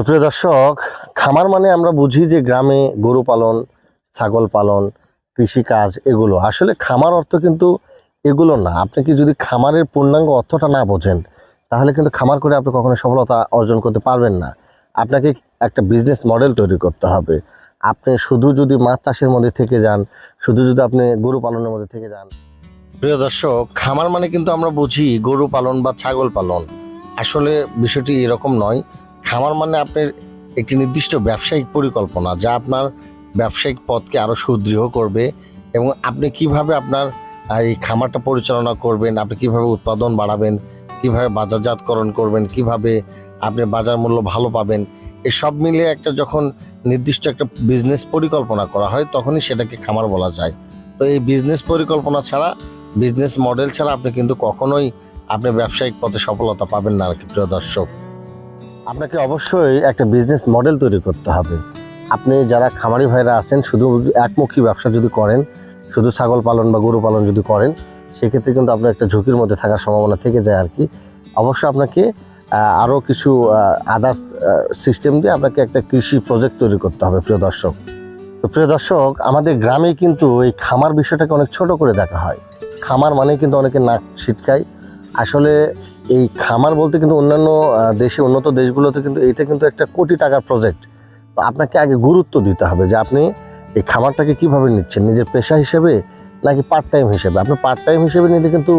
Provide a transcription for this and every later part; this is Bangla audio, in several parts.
তো প্রিয় দর্শক, খামার মানে আমরা বুঝি যে গ্রামে গরু পালন, ছাগল পালন, কৃষিকাজ এগুলো। আসলে খামার অর্থ কিন্তু এগুলো না। আপনি কি যদি খামারের পূর্ণাঙ্গ অর্থটা না বোঝেন, তাহলে কিন্তু খামার করে আপনি কখনো সফলতা অর্জন করতে পারবেন না। আপনাকে একটা বিজনেস মডেল তৈরি করতে হবে। আপনি শুধু যদি মাছ চাষের মধ্যে থেকে যান, শুধু যদি আপনি গরু পালনের মধ্যে থেকে যান। প্রিয় দর্শক, খামার মানে কিন্তু আমরা বুঝি গরু পালন বা ছাগল পালন। আসলে বিষয়টি এরকম নয় খামার মানে আপনার একটি নির্দিষ্ট ব্যবসায়িক পরিকল্পনা যা আপনার ব্যবসায়িক পথকে আরও সুদৃঢ় করবে এবং আপনি কীভাবে আপনার এই খামারটা পরিচালনা করবেন, আপনি কীভাবে উৎপাদন বাড়াবেন, কীভাবে বাজারজাতকরণ করবেন, কীভাবে আপনি বাজার মূল্য ভালো পাবেন এসব সব মিলিয়ে একটা যখন নির্দিষ্ট একটা বিজনেস পরিকল্পনা করা হয় তখনই সেটাকে খামার বলা যায়। তো এই বিজনেস পরিকল্পনা ছাড়া, বিজনেস মডেল ছাড়া আপনি কিন্তু কখনোই আপনি ব্যবসায়িক পথে সফলতা পাবেন না আর কি, প্রিয় দর্শক। আপনাকে অবশ্যই একটা বিজনেস মডেল তৈরি করতে হবে। আপনি যারা খামারি ভাইরা আছেন, শুধু একমুখী ব্যবসা যদি করেন, শুধু ছাগল পালন বা গরু পালন যদি করেন, সেক্ষেত্রে কিন্তু আপনার একটা ঝুঁকির মধ্যে থাকার সম্ভাবনা থেকে যায় আর কি। অবশ্যই আপনাকে আরও কিছু আদার্স সিস্টেম দিয়ে আপনাকে একটা কৃষি প্রজেক্ট তৈরি করতে হবে, প্রিয় দর্শক। তো প্রিয় দর্শক, আমাদের গ্রামে কিন্তু এই খামার বিষয়টাকে অনেক ছোট করে দেখা হয়। খামার মানে কিন্তু অনেকে নাক ছিটকায়। আসলে এই খামার বলতে কিন্তু অন্যান্য দেশে উন্নত দেশগুলোতে কিন্তু এটা কিন্তু একটা কোটি টাকার প্রজেক্ট আপনাকে আগে গুরুত্ব দিতে হবে যে আপনি এই খামারটাকে কীভাবে নিচ্ছেন? নিজের পেশা হিসেবে নাকি পার্ট টাইম হিসেবে? আপনি পার্ট টাইম হিসেবে নিলে কিন্তু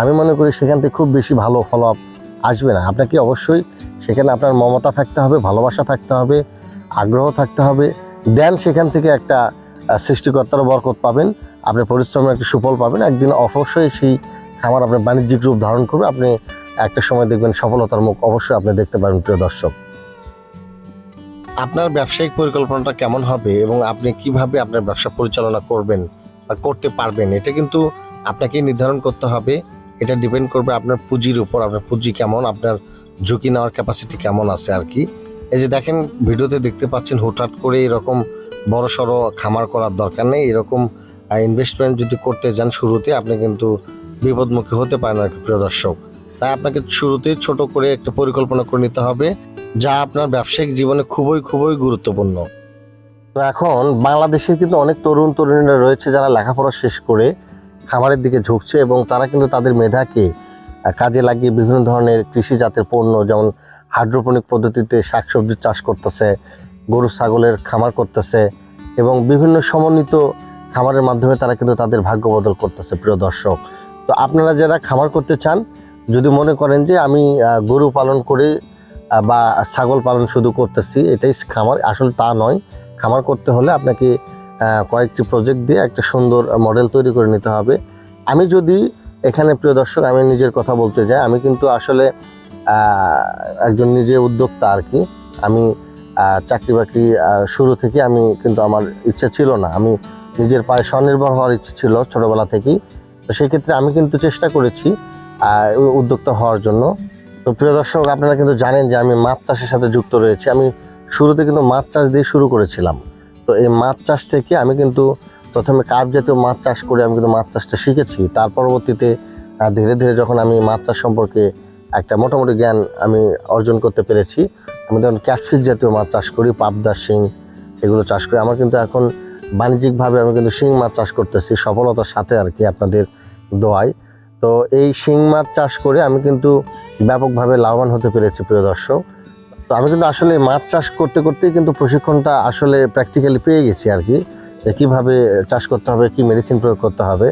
আমি মনে করি সেখান থেকে খুব বেশি ভালো ফলো আপ আসবে না। আপনাকে অবশ্যই সেখানে আপনার মমতা থাকতে হবে, ভালোবাসা থাকতে হবে, আগ্রহ থাকতে হবে। দেন সেখান থেকে একটা সৃষ্টিকর্তার বরকত পাবেন। আপনি পরিশ্রমের একটা সুফল পাবেন। একদিন অবশ্যই সেই খামার আপনার বাণিজ্যিক রূপ ধারণ করবে। আপনি একটা সময় দেখবেন সফলতার মুখ অবশ্যই আপনি দেখতে পারেন প্রিয় দর্শক। আপনার ব্যবসায়িক পরিকল্পনাটা কেমন হবে এবং আপনি কীভাবে আপনার ব্যবসা পরিচালনা করবেন বা করতে পারবেন, এটা কিন্তু আপনাকেই নির্ধারণ করতে হবে। এটা ডিপেন্ড করবে আপনার পুঁজির উপর, আপনার পুঁজি কেমন, আপনার ঝুঁকি নেওয়ার ক্যাপাসিটি কেমন আছে আর কি। এই যে দেখেন, ভিডিওতে দেখতে পাচ্ছেন হুটহাট করে এরকম বড় সড়ো খামার করার দরকার নেই। এরকম ইনভেস্টমেন্ট যদি করতে যান শুরুতে, আপনি কিন্তু বিপদমুখী হতে পারেন আর কি, প্রিয় দর্শক। তাই আপনাকে শুরুতেই ছোট করে একটা পরিকল্পনা করে নিতে হবে, যা আপনার ব্যবসায়িক জীবনে খুবই খুবই গুরুত্বপূর্ণ। তো এখন বাংলাদেশের কিন্তু অনেক তরুণ, তরুণীরা রয়েছে যারা লেখাপড়া শেষ করে খামারের দিকে ঝুঁকছে এবং তারা কিন্তু তাদের মেধাকে কাজে লাগিয়ে বিভিন্ন ধরনের কৃষি জাতের পণ্য, যেমন হাইড্রোপনিক পদ্ধতিতে শাকসবজির চাষ করতেছে গরু ছাগলের খামার করতেছে এবং বিভিন্ন সমন্বিত খামারের মাধ্যমে তারা কিন্তু তাদের ভাগ্য বদল করতেছে, প্রিয় দর্শক। তো আপনারা যারা খামার করতে চান যদি মনে করেন যে আমি গরু পালন করে বা ছাগল পালন শুধু করতেছি, এটাই খামার। আসলে তা নয়। খামার করতে হলে আপনাকে কয়েকটি প্রজেক্ট দিয়ে একটা সুন্দর মডেল তৈরি করে নিতে হবে। আমি যদি এখানে, প্রিয় দর্শক, আমি নিজের কথা বলতে যাই, আমি কিন্তু আসলে একজন নিজে উদ্যোক্তা আর কি। আমি চাকরি বাকরি শুরু থেকে আমি কিন্তু আমার ইচ্ছা ছিল না। আমি নিজের পায়ে স্বনির্ভর হওয়ার ইচ্ছে ছিল ছোটোবেলা থেকেই। তো সেক্ষেত্রে আমি কিন্তু চেষ্টা করেছি উদ্যোক্তা হওয়ার জন্য। তো প্রিয় দর্শক, আপনারা কিন্তু জানেন যে আমি মাছ চাষের সাথে যুক্ত রয়েছি। আমি শুরুতে কিন্তু মাছ চাষ দিয়ে শুরু করেছিলাম। তো এই মাছ চাষ থেকে আমি কিন্তু প্রথমে কার্প জাতীয় মাছ চাষ করে আমি কিন্তু মাছ চাষটা শিখেছি। তার পরবর্তীতে ধীরে ধীরে যখন আমি মাছ চাষ সম্পর্কে একটা মোটামুটি জ্ঞান আমি অর্জন করতে পেরেছি, আমি তখন ক্যাটফিস জাতীয় মাছ চাষ করি, পাবদা, শিং এগুলো চাষ করি। আমার কিন্তু এখন বাণিজ্যিকভাবে আমি কিন্তু শিং মাছ চাষ করতেছি। সফলতার সাথে আর কি আপনাদের দোয়ায়। তো এই শিং মাছ চাষ করে আমি কিন্তু ব্যাপকভাবে লাভবান হতে পেরেছি, প্রিয় দর্শক। তো আমি কিন্তু আসলে মাছ চাষ করতে করতেই কিন্তু প্রশিক্ষণটা আসলে প্র্যাকটিক্যালি পেয়ে গেছি আর কি, যে কীভাবে চাষ করতে হবে, কি মেডিসিন প্রয়োগ করতে হবে।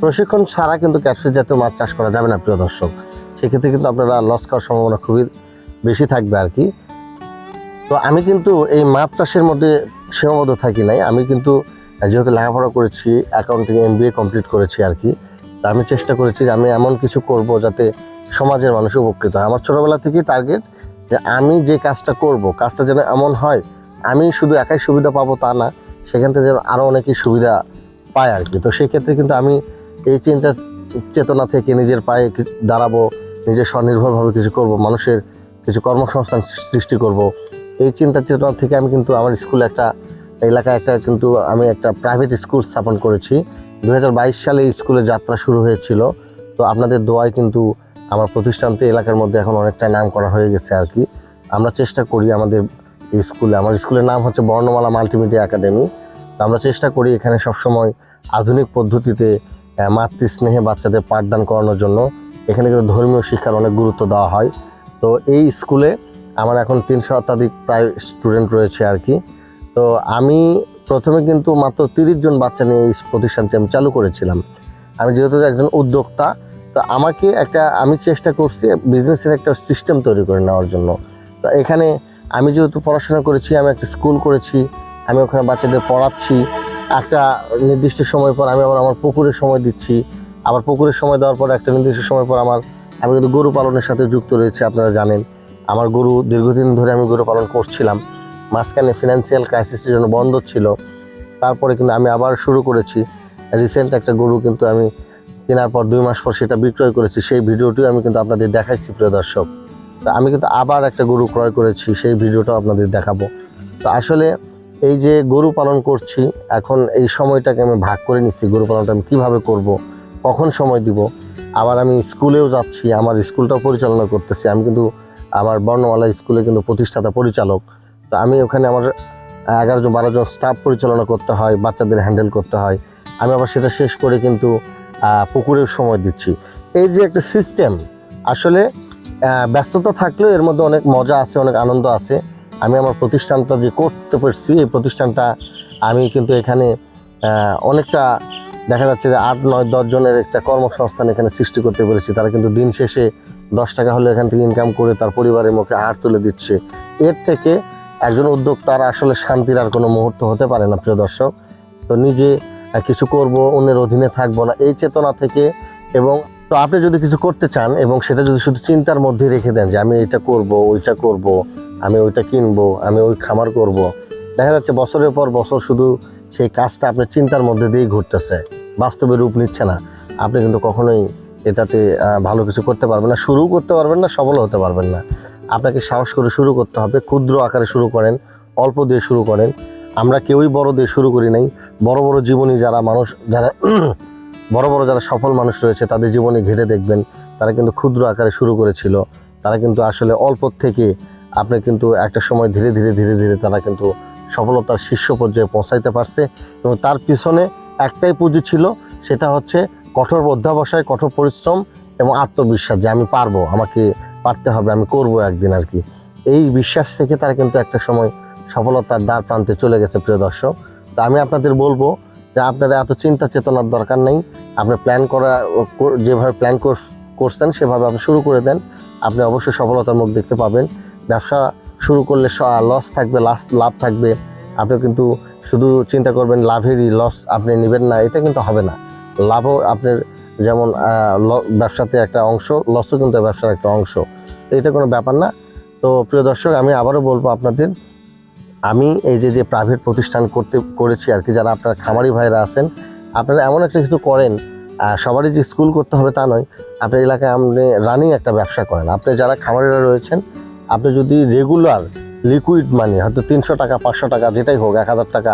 প্রশিক্ষণ ছাড়া কিন্তু ক্যাটফিস জাতীয় মাছ চাষ করা যাবে না, প্রিয় দর্শক। সেক্ষেত্রে কিন্তু আপনারা লস খাওয়ার সম্ভাবনা খুবই বেশি থাকবে আর কি। তো আমি কিন্তু এই মাছ চাষের মধ্যে সীমাবদ্ধ থাকি নাই। আমি কিন্তু যেহেতু লেখাপড়া করেছি অ্যাকাউন্টিং এম কমপ্লিট করেছি আর কি আমি চেষ্টা করেছি যে আমি এমন কিছু করব যাতে সমাজের মানুষ উপকৃত হয়। আমার ছোটোবেলা থেকেই টার্গেট যে আমি যে কাজটা করব, কাজটা যেন এমন হয়, আমি শুধু একাই সুবিধা পাবো তা না, সেখান থেকে যেন আরও অনেকেই সুবিধা পায় আর কি। তো সেক্ষেত্রে কিন্তু আমি এই চিন্তা, চেতনা থেকে নিজের পায়ে দাঁড়াবো নিজের স্বনির্ভরভাবে কিছু করব, মানুষের কিছু কর্মসংস্থান সৃষ্টি করব। এই চিন্তা, চেতনা থেকে আমি কিন্তু আমার স্কুলে একটা, এলাকায় একটা কিন্তু আমি একটা প্রাইভেট স্কুল স্থাপন করেছি। দু হাজার বাইশ সালে স্কুলে যাত্রা শুরু হয়েছিল। তো আপনাদের দোয়ায় কিন্তু আমার প্রতিষ্ঠানতে এলাকার মধ্যে এখন অনেকটা নাম করা হয়ে গেছে আর কি। আমরা চেষ্টা করি আমাদের স্কুলে, আমার স্কুলের নাম হচ্ছে বর্ণমালা মাল্টিমিডিয়া একাডেমি। তো আমরা চেষ্টা করি এখানে সবসময় আধুনিক পদ্ধতিতে মাতৃস্নেহে বাচ্চাদের পাঠদান করানোর জন্য। এখানে কিন্তু ধর্মীয় শিক্ষার অনেক গুরুত্ব দেওয়া হয়। তো এই স্কুলে আমার এখন তিন শতাধিক প্রায় স্টুডেন্ট রয়েছে আর কি। তো আমি প্রথমে কিন্তু মাত্র তিরিশ জন বাচ্চা নিয়ে এই প্রতিষ্ঠানটি আমি চালু করেছিলাম। আমি যেহেতু একজন উদ্যোক্তা, তো আমাকে একটা, আমি চেষ্টা করছি বিজনেসের একটা সিস্টেম তৈরি করে নেওয়ার জন্য। তো এখানে আমি যেহেতু পড়াশোনা করেছি, আমি একটা স্কুল করেছি, আমি ওখানে বাচ্চাদের পড়াচ্ছি। একটা নির্দিষ্ট সময় পর আমি আবার আমার পুকুরের সময় দিচ্ছি। আবার পুকুরের সময় দেওয়ার পর একটা নির্দিষ্ট সময় পর আমার, আমি কিন্তু গরু পালনের সাথে যুক্ত রয়েছে, আপনারা জানেন। আমার গরু দীর্ঘদিন ধরে আমি গরু পালন করছিলাম। মাঝখানে ফিনান্সিয়াল ক্রাইসিসের জন্য বন্ধ ছিল। তারপরে কিন্তু আমি আবার শুরু করেছি। রিসেন্ট একটা গরু কিন্তু আমি কেনার পর দুই মাস পর সেটা বিক্রয় করেছি। সেই ভিডিওটিও আমি কিন্তু আপনাদের দেখাইছি, প্রিয় দর্শক। তো আমি কিন্তু আবার একটা গরু ক্রয় করেছি, সেই ভিডিওটাও আপনাদের দেখাবো। তো আসলে এই যে গরু পালন করছি, এখন এই সময়টাকে আমি ভাগ করে নিচ্ছি, গরু পালনটা আমি কীভাবে করব, কখন সময় দিব? আবার আমি স্কুলেও যাচ্ছি, আমার স্কুলটাও পরিচালনা করতেছি। আমি কিন্তু আমার বর্ণমালা স্কুলে কিন্তু প্রতিষ্ঠাতা পরিচালক। তো আমি ওখানে আমার এগারো জন বারো জন স্টাফ পরিচালনা করতে হয় বাচ্চাদের হ্যান্ডেল করতে হয়। আমি আবার সেটা শেষ করে কিন্তু আহ, পুকুরেও সময় দিচ্ছি। এই যে একটা সিস্টেম আসলে ব্যস্ততা থাকলেও এর মধ্যে অনেক মজা আছে অনেক আনন্দ আছে। আমি আমার প্রতিষ্ঠানটা যে করতে পারছি এই প্রতিষ্ঠানটা আমি কিন্তু এখানে অনেকটা দেখা যাচ্ছে যে আট নয় দশজনের একটা কর্মসংস্থান এখানে সৃষ্টি করতে পেরেছি। তারা কিন্তু দিন শেষে দশ টাকা হলে এখান থেকে ইনকাম করে তার পরিবারের মুখে হার তুলে দিচ্ছে। এর থেকে একজন উদ্যোক্তার আসলে শান্তির আর কোনো মুহূর্ত হতে পারে না, প্রিয় দর্শক। তো নিজে কিছু করব, অন্যের অধীনে থাকব না, এই চেতনা থেকে এবং তো আপনি যদি কিছু করতে চান এবং সেটা যদি শুধু চিন্তার মধ্যে রেখে দেন যে আমি এটা করব, ওইটা করব, আমি ওইটা কিনবো, আমি ওই খামার করব, দেখা যাচ্ছে বছরের পর বছর শুধু সেই কাজটা আপনার চিন্তার মধ্যে দিয়েই ঘুরতেছে, বাস্তবে রূপ নিচ্ছে না। আপনি কিন্তু কখনোই এটাতে ভালো কিছু করতে পারবেন না শুরু করতে পারবেন না সফল হতে পারবেন না। আপনাকে সাহস করে শুরু করতে হবে, ক্ষুদ্র আকারে শুরু করেন, অল্প দিয়ে শুরু করেন। আমরা কেউই বড় দিয়ে শুরু করি নাই। বড় বড় জীবনী যারা মানুষ, যারা বড় বড় যারা সফল মানুষ রয়েছে, তাদের জীবনে ঘেটে দেখবেন, তারা কিন্তু ক্ষুদ্র আকারে শুরু করেছিল। তারা কিন্তু আসলে অল্প থেকে আপনি কিন্তু একটা সময় ধীরে ধীরে ধীরে ধীরে তারা কিন্তু সফলতার শীর্ষ পর্যায়ে পৌঁছাইতে পারছে এবং তার পিছনে একটাই পুঁজি ছিল, সেটা হচ্ছে কঠোর অধ্যাবসায়, কঠোর পরিশ্রম এবং আত্মবিশ্বাস যে আমি পারব, আমাকে পারতে হবে, আমি করব একদিন আর কি। এই বিশ্বাস থেকে তারা কিন্তু একটা সময় সফলতার দ্বার প্রান্তে চলে গেছে, প্রিয় দর্শক। তো আমি আপনাদের বলব যে আপনারা এত চিন্তা চেতনার দরকার নেই। আপনি প্ল্যান করা, যেভাবে প্ল্যান করছেন, সেভাবে আপনি শুরু করে দেন। আপনি অবশ্যই সফলতার মুখ দেখতে পাবেন। ব্যবসা শুরু করলে লস থাকবে লাস লাভ থাকবে। আপনি কিন্তু শুধু চিন্তা করবেন লাভেরই লস আপনি নেবেন না, এটা কিন্তু হবে না। লাভও আপনার যেমন ব্যবসাতে একটা অংশ লসও কিন্তু ব্যবসার একটা অংশ। এটা কোনো ব্যাপার না। তো প্রিয় দর্শক, আমি আবারও বলব আপনাদের, আমি এই যে যে প্রাইভেট প্রতিষ্ঠান করতে, করেছি আর কি, যারা আপনার খামারি ভাইরা আছেন, আপনারা এমন একটা কিছু করেন সবারই যে স্কুল করতে হবে তা নয়, আপনার এলাকায় আপনি রানিং একটা ব্যবসা করেন। আপনি যারা খামারিরা রয়েছেন, আপনি যদি রেগুলার লিকুইড মানি হয়তো তিনশো টাকা, পাঁচশো টাকা, যেটাই হোক, এক হাজার টাকা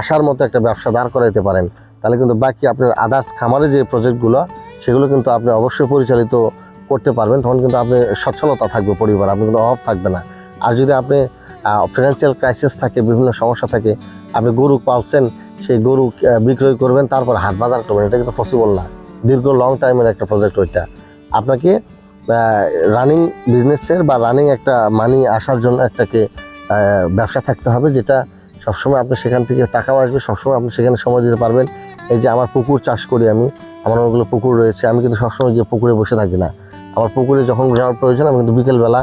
আসার মতো একটা ব্যবসা দাঁড় করাইতে পারেন, তাহলে কিন্তু বাকি আপনার আদার্স খামারে যে প্রজেক্টগুলো সেগুলো কিন্তু আপনি অবশ্যই পরিচালিত করতে পারবেন, তখন কিন্তু আপনি সচ্ছলতা থাকবে পরিবার, আপনি কোনো অভাব থাকবে না। আর যদি আপনি ফিনান্সিয়াল ক্রাইসিস থাকে, বিভিন্ন সমস্যা থাকে, আপনি গরু পালছেন, সেই গরু বিক্রয় করবেন, তারপর হাট বাজার করবেন, এটা কিন্তু পসিবল না। দীর্ঘ লং টাইমের একটা প্রজেক্ট ওইটা। আপনাকে রানিং বিজনেসের বা রানিং একটা মানি আসার জন্য একটাকে ব্যবসা থাকতে হবে, যেটা সবসময় আপনি সেখান থেকে টাকাও আসবে, সবসময় আপনি সেখানে সময় দিতে পারবেন। এই যে আমার পুকুর চাষ করি আমি, আমার অনেকগুলো পুকুর রয়েছে, আমি কিন্তু সবসময় গিয়ে পুকুরে বসে থাকি না। আমার পুকুরে যখন যাওয়ার প্রয়োজন, আমি কিন্তু বিকেলবেলা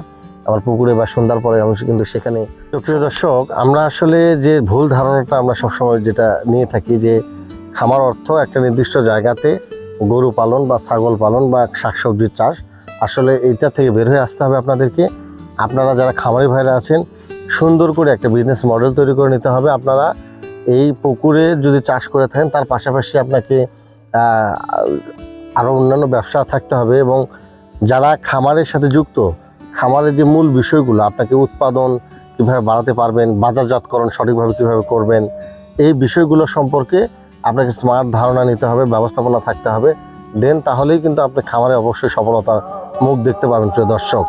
আমার পুকুরে বা সন্ধ্যার পরে আমি কিন্তু সেখানে তো প্রিয় দর্শক, আমরা আসলে যে ভুল ধারণাটা আমরা সবসময় যেটা নিয়ে থাকি যে খামার অর্থ একটা নির্দিষ্ট জায়গাতে গরু পালন বা ছাগল পালন বা শাকসবজির চাষ, আসলে এইটা থেকে বের হয়ে আসতে হবে আপনাদেরকে। আপনারা যারা খামারি ভাইরা আছেন, সুন্দর করে একটা বিজনেস মডেল তৈরি করে নিতে হবে। আপনারা এই পুকুরে যদি চাষ করে থাকেন, তার পাশাপাশি আপনাকে আরও অন্যান্য ব্যবসা থাকতে হবে এবং যারা খামারের সাথে যুক্ত, খামারের যে মূল বিষয়গুলো, আপনাকে উৎপাদন কীভাবে বাড়াতে পারবেন, বাজারজাতকরণ সঠিকভাবে কীভাবে করবেন, এই বিষয়গুলো সম্পর্কে আপনাকে স্মার্ট ধারণা নিতে হবে, ব্যবস্থাপনা থাকতে হবে। দেন তাহলেই কিন্তু আপনি খামারে অবশ্যই সফলতার মুখ দেখতে পাবেন প্রিয় দর্শক।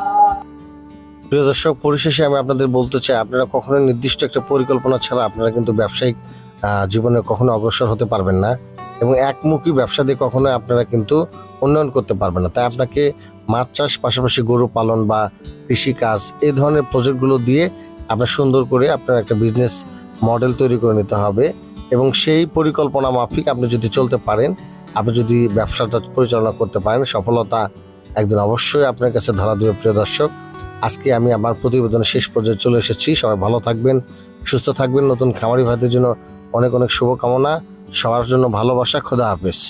প্রিয় দর্শক, পরিশেষে আমি আপনাদের বলতে চাই, আপনারা কখনো নির্দিষ্ট একটা পরিকল্পনা ছাড়া আপনারা কিন্তু ব্যবসায়িক জীবনে কখনো অগ্রসর হতে পারবেন না। এবং একমুখী ব্যবসা দিয়ে কখনো আপনারা কিন্তু উন্নয়ন করতে পারবেন না। তাই আপনাকে মাছ চাষ পাশাপাশি গরু পালন বা কৃষিকাজ এই ধরনের প্রজেক্টগুলো দিয়ে আপনার সুন্দর করে আপনার একটা বিজনেস মডেল তৈরি করে নিতে হবে এবং সেই পরিকল্পনা মাফিক আপনি যদি চলতে পারেন, আপনি যদি ব্যবসাটা পরিচালনা করতে পারেন, সফলতা একদিন অবশ্যই আপনার কাছে ধরা দেবে প্রিয় দর্শক। আজকে আমি আমার প্রতিবেদনের শেষ পর্যায়ে চলে এসেছি। সবাই ভালো থাকবেন, সুস্থ থাকবেন। নতুন খামারি ভাইদের জন্য অনেক অনেক শুভকামনা। সবার জন্য ভালোবাসা খোদা হাফেজ।